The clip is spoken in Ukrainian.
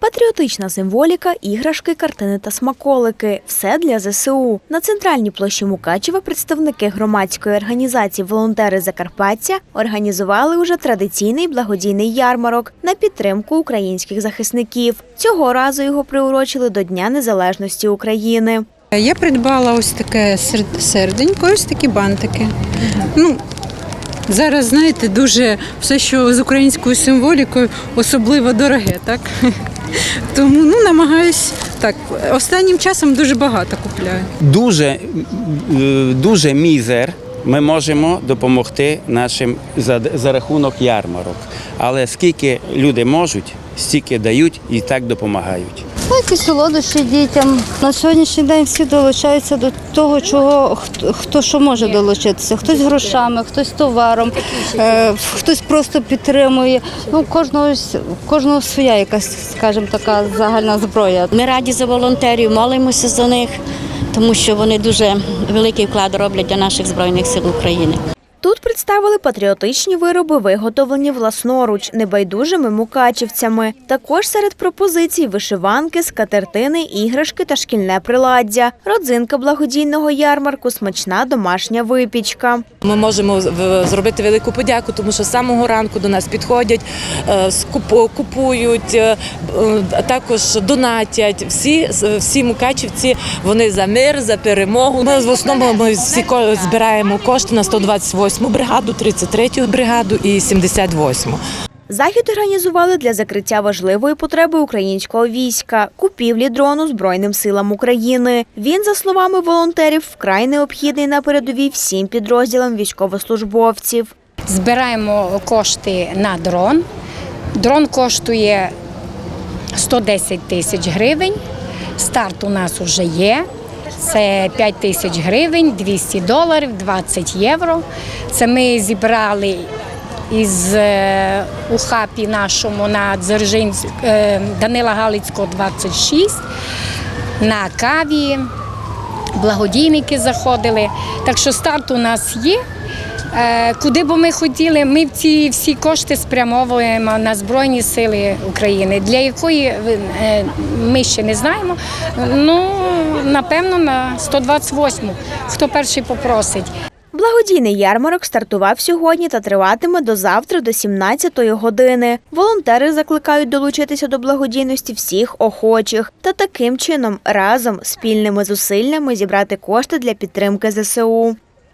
Патріотична символіка, іграшки, картини та смаколики все для ЗСУ. На центральній площі Мукачева представники громадської організації Волонтери Закарпаття організували уже традиційний благодійний ярмарок на підтримку українських захисників. Цього разу його приурочили до Дня Незалежності України. Я придбала ось таке серденько, ось такі бантики. Ну, зараз, знаєте, дуже все, що з українською символікою, особливо дороге, так? Тому ну, намагаюсь так. Останнім часом дуже багато купляю. дуже, е, дуже мізер. Ми можемо допомогти нашим за, за рахунок ярмарок. Але скільки люди можуть, стільки дають і так допомагають. Якісь солодощі дітям. На сьогоднішній день всі долучаються до того, чого хто, хто що може долучитися. Хтось грошами, хтось товаром, е, хтось просто підтримує. Ну, кожного, кожного своя якась, скажімо, така загальна зброя. Ми раді за волонтерів, молимося за них, тому що вони дуже великий вклад роблять для наших збройних сил України. Тут представили патріотичні вироби, виготовлені власноруч небайдужими мукачівцями. Також серед пропозицій вишиванки, скатертини, іграшки та шкільне приладдя. Родзинка благодійного ярмарку смачна домашня випічка. Ми можемо зробити велику подяку, тому що з самого ранку до нас підходять, е, купують, е, е, також донатять. Всі, всі мукачівці вони за мир, за перемогу. Ми в основному ми всі збираємо кошти на 128 бригаду, 33 бригаду і 78. Захід організували для закриття важливої потреби українського війська купівлі дрону Збройним силам України. Він, за словами волонтерів, вкрай необхідний на передовій всім підрозділам військовослужбовців. Збираємо кошти на дрон. Дрон коштує 110 тисяч гривень. Старт у нас вже є. Це 5 тисяч гривень, 200 доларів, 20 євро. Це ми зібрали із е, у хапі нашому на Дзержинськ, е, Данила Галицького 26, на каві. Благодійники заходили. Так що старт у нас є. Е, Куди б ми хотіли, ми ці всі кошти спрямовуємо на Збройні Сили України, для якої е, ми ще не знаємо. Ну, напевно, на 128-му, хто перший попросить. Благодійний ярмарок стартував сьогодні та триватиме до завтра до 17-ї години. Волонтери закликають долучитися до благодійності всіх охочих та таким чином разом спільними зусиллями зібрати кошти для підтримки ЗСУ.